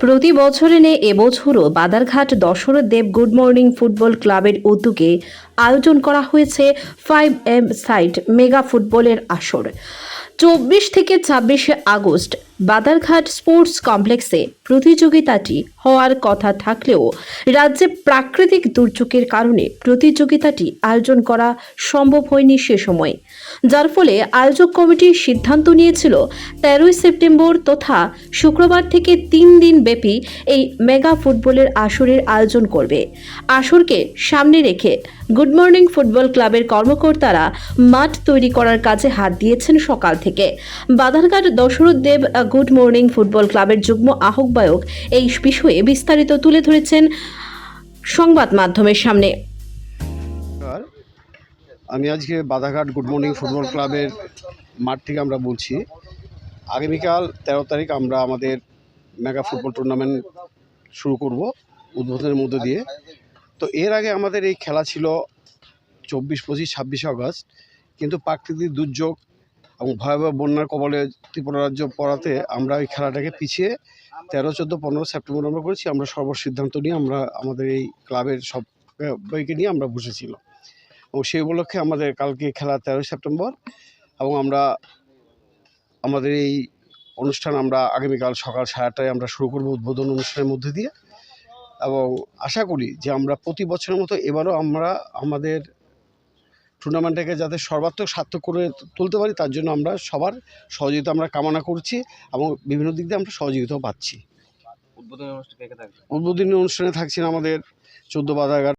প্রতি বছরে নে এবছরও Badharghat, Dashrath Deb good morning football ক্লাবের উদ্যোগে আয়োজন করা হয়েছে ফাইভ এম সাইট মেগা ফুটবলের আসর। চব্বিশ থেকে ছাব্বিশে আগস্ট বাদারঘাট স্পোর্টস কমপ্লেক্সে প্রতিযোগিতাটি হওয়ার কথা থাকলেও রাজ্যে প্রাকৃতিক দুর্যোগের কারণে প্রতিযোগিতাটি আয়োজন করা সম্ভব হয়নি সে সময়। যার ফলে আয়োজক কমিটির সিদ্ধান্ত নিয়েছিল তেরোই সেপ্টেম্বর তথা শুক্রবার থেকে তিন দিন ব্যাপী এই মেগা ফুটবলের আসরের আয়োজন করবে। আসরকে সামনে রেখে গুড মর্নিং ফুটবল ক্লাবের কর্মকর্তারা মাঠ তৈরি করার কাজে হাত দিয়েছেন সকাল থেকে। Badharghat Dashrath Deb good morning football ক্লাবের যুগ্ম আহ্বায়ক এই বিষয়ে বিস্তারিত তুলে ধরেছেন সংবাদ মাধ্যমের সামনে। আমি আজকে বাধাঘাট গুড মর্নিং ফুটবল ক্লাবের মাঠ থেকে আমরা বলছি। আগামীকাল তেরো তারিখ আমরা আমাদের মেগা ফুটবল টুর্নামেন্ট শুরু করব উদ্বোধনের মধ্য দিয়ে। তো এর আগে আমাদের এই খেলা ছিল চব্বিশ, পঁচিশ, ছাব্বিশে আগস্ট। কিন্তু প্রাকৃতিক দুর্যোগ এবং ভয়াবহ বন্যার কবলে ত্রিপুরা রাজ্য পড়াতে আমরা এই খেলাটাকে পিছিয়ে তেরো, চোদ্দ, পনেরো সেপ্টেম্বর আমরা করেছি। আমরা সর্বসিদ্ধান্ত নিয়ে আমরা আমাদের এই ক্লাবের সব বইকে নিয়ে আমরা বসেছিলাম এবং সেই উপলক্ষে আমাদের কালকে খেলা তেরোই সেপ্টেম্বর এবং আমরা, আমাদের এই অনুষ্ঠান আমরা আগামীকাল সকাল সাড়ে আটটায় আমরা শুরু করব উদ্বোধন অনুষ্ঠানের মধ্যে দিয়ে। এবং আশা করি যে আমরা প্রতি বছরের মতো এবারও আমরা আমাদের টুর্নামেন্টটাকে যাতে সর্বাত্মক সার্থক করে তুলতে পারি তার জন্য আমরা সবার সহযোগিতা আমরা কামনা করছি এবং বিভিন্ন দিক দিয়ে আমরা সহযোগিতাও পাচ্ছি। উদ্বোধনী অনুষ্ঠান থাকছেন আমাদের চোদ্দ বাধাঘাট